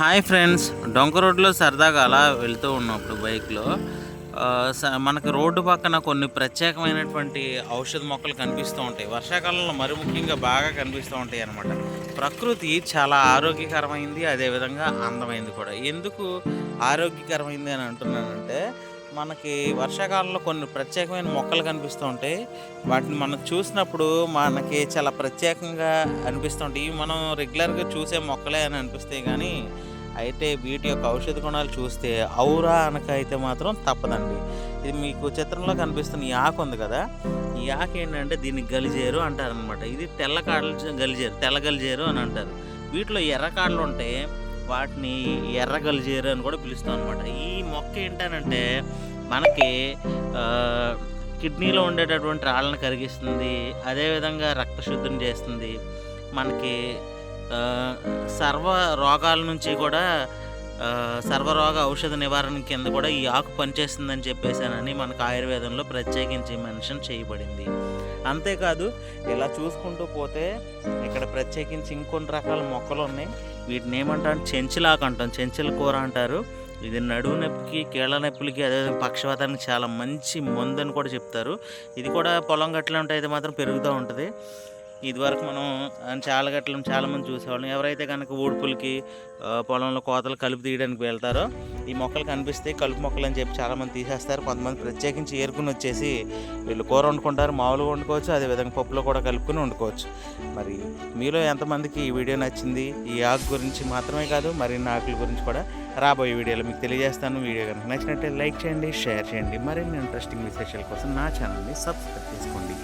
Hi friends. డొంక రోడ్లో సరదాగా అలా వెళ్తూ ఉన్నప్పుడు బైక్లో స- మనకు రోడ్డు పక్కన కొన్ని ప్రత్యేకమైనటువంటి ఔషధ మొక్కలు కనిపిస్తూ ఉంటాయి. వర్షాకాలంలో మరి ముఖ్యంగా బాగా కనిపిస్తూ ఉంటాయి అన్నమాట. ప్రకృతి చాలా ఆరోగ్యకరమైంది అదేవిధంగా అందమైంది కూడా. ఎందుకు ఆరోగ్యకరమైంది అని అంటున్నానంటే మనకి వర్షాకాలంలో కొన్ని ప్రత్యేకమైన మొక్కలు కనిపిస్తూ ఉంటాయి. వాటిని మనం చూసినప్పుడు మనకి చాలా ప్రత్యేకంగా అనిపిస్తుంటాయి ఇవి మనం రెగ్యులర్గా చూసే మొక్కలే అని అనిపిస్తాయి. కానీ అయితే వీటి యొక్క ఔషధ గుణాలు చూస్తే ఔరా అనక అయితే మాత్రం తప్పదండి. ఇది మీకు చిత్రంలో కనిపిస్తున్న ఈ ఆకు ఉంది కదా ఈ ఆకు ఏంటంటే దీన్ని గలిజేరు అంటారు అనమాట ఇది తెల్ల కాడలు గలిజేరు తెల్ల గలిజేరు అని అంటారు. వీటిలో ఎర్ర కాడలు ఉంటాయి వాటిని ఎర్ర గలిజేరు అని కూడా పిలుస్తాం అనమాట ఈ మొక్క ఏంటనంటే మనకి కిడ్నీలో ఉండేటటువంటి రాళ్ళను కరిగిస్తుంది అదేవిధంగా రక్తశుద్ధిని చేస్తుంది మనకి సర్వ రోగాల నుంచి కూడా సర్వరోగ ఔషధ నివారణ కింద కూడా ఈ ఆకు పనిచేస్తుందని చెప్పేసానని మనకు ఆయుర్వేదంలో ప్రత్యేకించి మెన్షన్ చేయబడింది. అంతేకాదు ఇలా చూసుకుంటూ పోతే ఇక్కడ ప్రత్యేకించి ఇంకొన్ని రకాల మొక్కలు ఉన్నాయి. వీటిని ఏమంటాం చెంచులాకు అంటాం. చెంచుల కూర అంటారు. ఇది నడువు నొప్పికి కీళ్ళ నొప్పులకి అదే పక్షవాతానికి చాలా మంచి మందు అని కూడా చెప్తారు. ఇది కూడా పొలం గట్ల ఉంటే అయితే మాత్రం పెరుగుతూ ఉంటుంది. ఇదివరకు మనం చాలా గట్లను చాలామంది చూసేవాళ్ళం. ఎవరైతే కనుక ఊడ్పులకి పొలంలో కోతలు కలుపు తీయడానికి వెళ్తారో ఈ మొక్కలు కనిపిస్తే కలుపు మొక్కలు అని చెప్పి చాలామంది తీసేస్తారు. కొంతమంది ప్రత్యేకించి ఏరుకుని వచ్చేసి వీళ్ళు కూర వండుకుంటారు మామూలుగా వండుకోవచ్చు అదేవిధంగా పప్పులో కూడా కలుపుకొని వండుకోవచ్చు. మరి మీలో ఎంతమందికి ఈ వీడియో నచ్చింది? ఈ ఆకు గురించి మాత్రమే కాదు మరిన్ని ఆకుల గురించి కూడా రాబోయే వీడియోలో మీకు తెలియజేస్తాను. వీడియో కనుక నచ్చినట్టే లైక్ చేయండి షేర్ చేయండి. మరిన్ని ఇంట్రెస్టింగ్ విశేషాల కోసం నా ఛానల్ని సబ్స్క్రైబ్ చేసుకోండి.